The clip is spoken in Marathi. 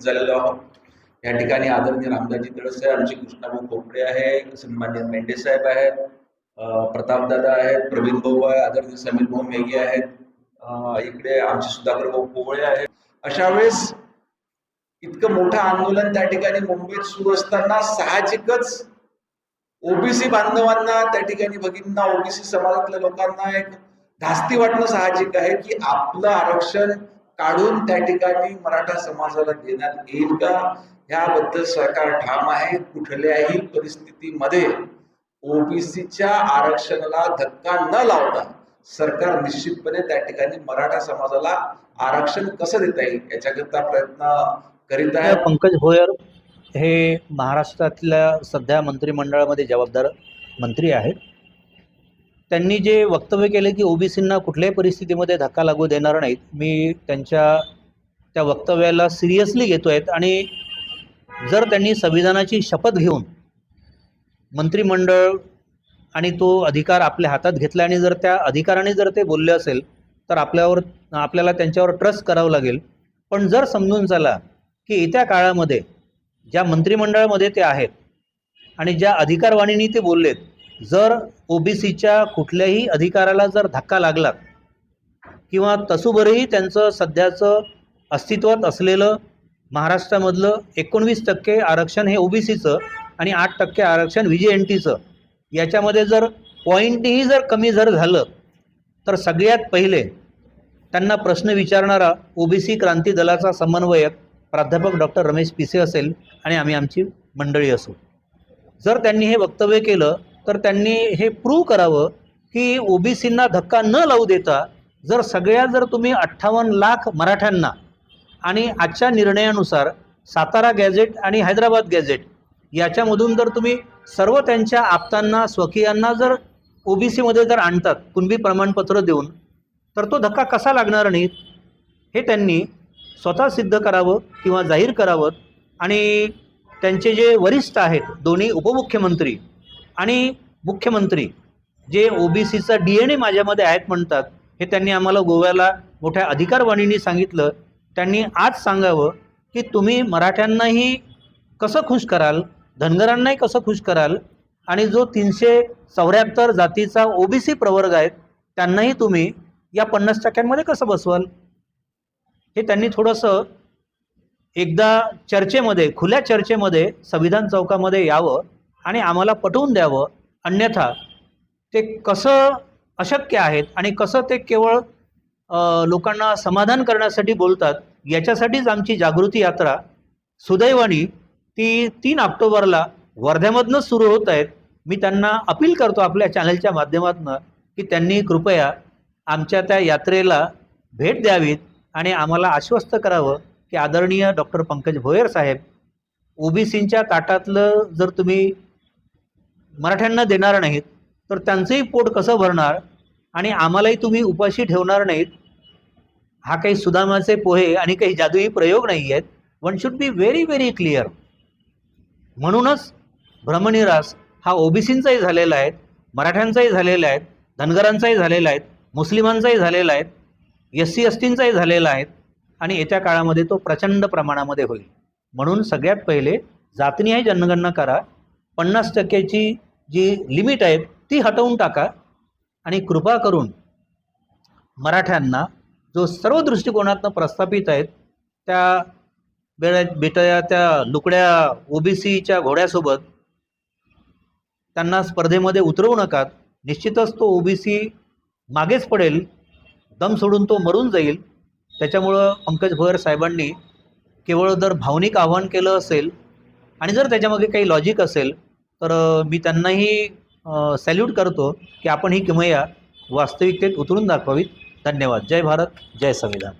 झालेलो आहोत. या ठिकाणी आदरणीय रामदाजी तळस आहे आमचे कृष्णाभाऊ खोपडे आहे सन्मान्य मेंढे साहेब आहेत प्रतापदादा आहेत प्रवीण भाऊ आहे आदरणीय समीर भाऊ मेघे आहेत इकडे आमचे सुधाकर भाऊ पोवळे आहेत. अशा वेळेस इतकं मोठं आंदोलन त्या ठिकाणी मुंबईत सुरू असताना साहजिकच ओबीसी बांधवांना त्या ठिकाणी भगिनींना ओबीसी समाजातल्या लोकांना एक धास्ती वाटणं साहजिक आहे की आपलं आरक्षण काढून त्या ठिकाणी मराठा समाजाला देण्यात येईल का? याबद्दल सरकार ठाम आहे. कुठल्याही परिस्थितीमध्ये ओबीसीच्या आरक्षणाला धक्का न लावता सरकार निश्चितपणे त्या ठिकाणी मराठा समाजाला आरक्षण कसं देता येईल याच्याकरता प्रयत्न करीत आहे. पंकज भोयर हे महाराष्ट्रातल्या सध्या मंत्रिमंडळामध्ये जबाबदार मंत्री आहेत. त्यांनी जे वक्तव्य केले की ओबीसींना कुठल्याही परिस्थितीमध्ये धक्का लागू देणार नाहीत मी त्यांच्या त्या वक्तव्याला सिरियसली घेतो आहेत आणि जर त्यांनी संविधानाची शपथ घेऊन मंत्रिमंडळ आणि तो अधिकार आपल्या हातात घेतला आणि जर त्या अधिकाराने जर ते बोलले असेल तर आपल्यावर आपल्याला त्यांच्यावर ट्रस्ट करावं लागेल. पण जर समजून चला की येत्या काळामध्ये ज्या मंत्रिमंडळामध्ये ते आहेत आणि ज्या अधिकारवाणींनी ते बोललेत जर ओबीसीच्या कुठल्याही अधिकाराला जर धक्का लागला किंवा तसुभरही त्यांचं सध्याचं अस्तित्वात असलेलं महाराष्ट्रामधलं एकोणवीस टक्के आरक्षण हे ओबीसीचं आणि आठ टक्के आरक्षण व्ही जे एन टीचं याच्यामध्ये जर पॉईंटही जर कमी जर झालं तर सगळ्यात पहिले त्यांना प्रश्न विचारणारा ओबीसी क्रांती दलाचा समन्वयक प्राध्यापक डॉक्टर रमेश पिसे असेल आणि आम्ही आमची मंडळी असू. जर त्यांनी हे वक्तव्य केलं तर त्यांनी हे प्रूव्ह करावं की ओबीसींना धक्का न लावू देता जर सगळ्या जर तुम्ही अठ्ठावन्न लाख मराठ्यांना आणि आजच्या निर्णयानुसार सातारा गॅझेट आणि हैदराबाद गॅझेट याच्यामधून जर तुम्ही सर्व त्यांच्या आप्तांना स्वकीयांना जर ओबीसीमध्ये जर आणतात कुणबी प्रमाणपत्र देऊन तर तो धक्का कसा लागणार नाही हे त्यांनी स्वतः सिद्ध करावं किंवा जाहीर करावं आणि त्यांचे जे वरिष्ठ आहेत दोन्ही उपमुख्यमंत्री आणि मुख्यमंत्री जे ओबीसीचा डी एन ए माझ्यामध्ये आहेत म्हणतात हे त्यांनी आम्हाला गोव्याला मोठ्या अधिकारवाणीने सांगितलं. त्यांनी आज सांगावं की तुम्ही मराठ्यांनाही कसं खुश कराल धनगरांनाही कसं खुश कराल आणि जो तीनशे चौऱ्याहत्तर जातीचा ओबीसी प्रवर्ग आहेत त्यांनाही तुम्ही या पन्नास टक्क्यांमध्ये कसं बसवाल? हे त्यांनी थोडंसं एकदा चर्चेमध्ये खुल्या चर्चेमध्ये संविधान चौकामध्ये यावं. आणि आम्हाला पटवून द्यावं. अन्यथा ते कसं अशक्य आहेत आणि कसं ते केवळ लोकांना समाधान करण्यासाठी बोलतात याच्यासाठीच आमची जागृती यात्रा सुदैवानी ती तीन ऑक्टोबरला वर्ध्यामधनंच सुरू होत आहेत. मी त्यांना अपील करतो आपल्या चॅनलच्या माध्यमातून की त्यांनी कृपया आमच्या त्या यात्रेला भेट द्यावीत आणि आम्हाला आश्वस्त करावं की आदरणीय डॉक्टर पंकज भोयर साहेब ओबीसींच्या ताटातलं जर तुम्ही मराठ्यांना देणार नाहीत तर त्यांचंही पोट कसं भरणार? आणि आम्हालाही तुम्ही उपाशी ठेवणार नाहीत? हा काही सुदामाचे पोहे आणि काही जादूही प्रयोग नाही आहेत one should be very very clear म्हणूनच भ्रमनिरास हा ओबीसींचाही झालेला आहे मराठ्यांचाही झालेला आहे धनगरांचाही झालेला आहे मुस्लिमांचाही झालेला आहे एस सी एस टींचाही झालेला आहे आणि येत्या काळामध्ये तो प्रचंड प्रमाणामध्ये होईल. म्हणून सगळ्यात पहिले जातनिहाय जनगणना करा. पन्नास टक्क्याची जी लिमिट आहे ती हटवून टाका आणि कृपा करून मराठ्यांना जो सर्व दृष्टिकोनातनं प्रस्थापित आहेत त्या बेड्या बेटया त्या लुकड्या ओबीसीच्या घोड्यासोबत त्यांना स्पर्धेमध्ये उतरवू नका निश्चितच तो ओबीसी मागेच पडेल दम सोडून तो मरून जाईल. त्याच्यामुळं पंकज भोयर साहेबांनी केवळ जर भावनिक आव्हान केलं असेल आणि जर त्याच्यामागे काही लॉजिक असेल तर मी त्यांनाही सॅल्यूट करतो की आपण ही किमया वास्तविकतेत उतरून दाखवावीत. धन्यवाद. जय भारत. जय संविधान.